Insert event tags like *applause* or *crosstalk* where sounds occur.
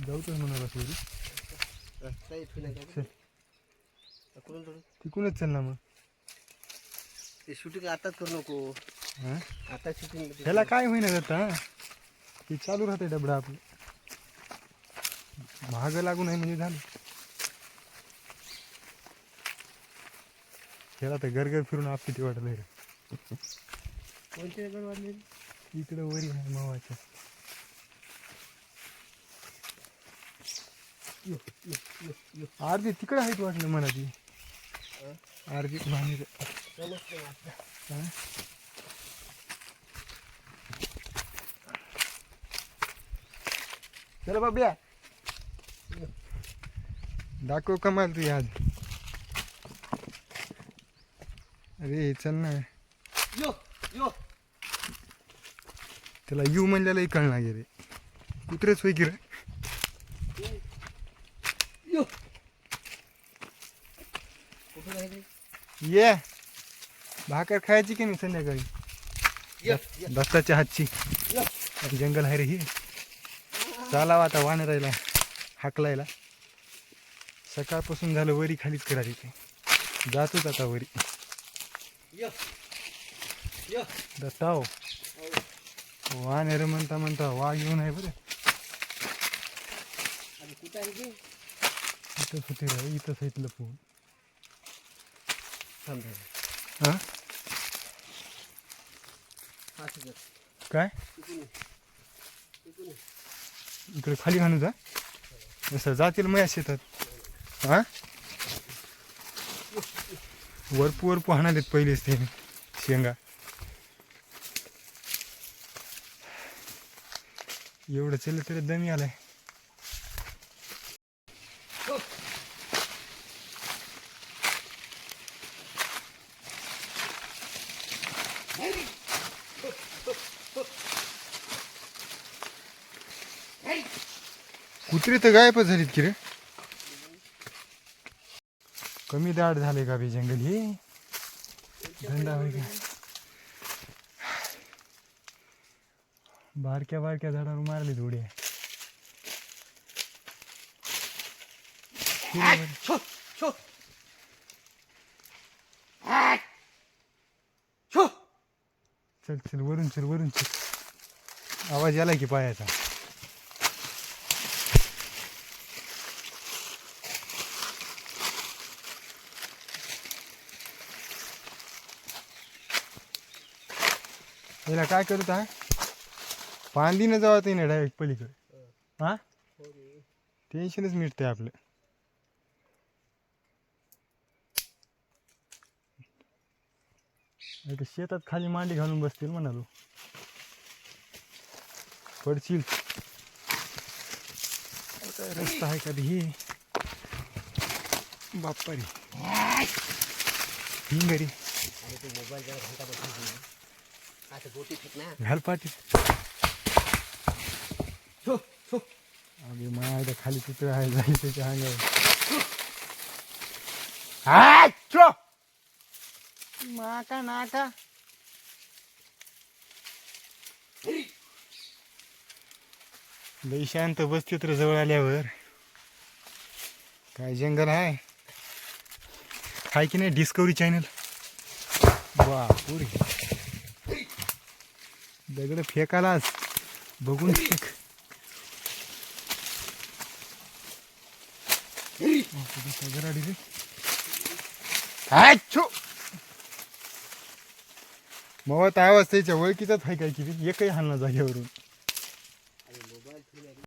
जाऊच म्हणाला सोरी रस्ता इथून. तिकूनच चल ना मग. ते शूटिंग आताच करू नको. आता शूटिंग ह्याला काय होईना जाता ते चालू राहते डबडा आपलं. महाग लागू नाही म्हणजे झालं. ह्याला तर गरगर फिरून आप किती वाटलं रे. कोणते गड वाढले? इकडं वरी आहे मावाच्या यो यो यो यो अर्धी तिकडं आहेत वाटलं मला ती? अर्धी. हा? चला बाब्या दाखव कमाल तू आज अरे चल ना यो यो त्याला यू म्हणलेलंही कळणार गे रे कुत्रेच होय की रे यो कुठून आहे ते? ये. भाकर खायची की नाही संध्याकाळी? दत्ताच्या हातची. जंगल आहे रे ही. चालावा आता वानरायला हाकलायला. सकाळपासून झालं वरी खालीच करा तिथे जातोच आता वरी. यो. यो. दत्ताव वानेर म्हणता म्हणता वाघ येऊन आहे बरं. इथंच होते रे इथंच थांब थांब हां? हा काय? इकडे खाली घालून जा. असं जातील मया शेतात हां? वरपू वरपू हाणालेत पहिलेच ते. शेंगा. एवढं चल तरी दमी आलाय कुत्रे तर गायबच झालीत की रे? कमी दाट झाले का बी जंगल हे? धंदा होय का? बारक्या बारक्या झाडावर मारले उड्या. छो. चल चल वरून चल वरून चल. आवाज आला की पायाचा? याला काय करत आहे? पांदीनं जावं ते ना डायरेक्ट पलीकडे. हा? टेन्शनच मिटतंय आपलं. नाही तर शेतात खाली मांडी घालून बसतील म्हणालो. पडशील. काय रस्ता आहे कधी हे? बाप्पारी हिंगरी घाल पाठी छो अगे माझ्या खाली कुत्र आहे जाईल त्याच्या अंगावर. माका नाका लई शांत बसते तर जवळ आल्यावर. काय जंगल आहे हाय की नाही डिस्कवरी चॅनल वा पुरी दगड फेकालाच बघून फेक. *laughs* छो. मग आवाज वाजतायच्या ओळखीचाच आहे काय की एकही हालना जागेवरून.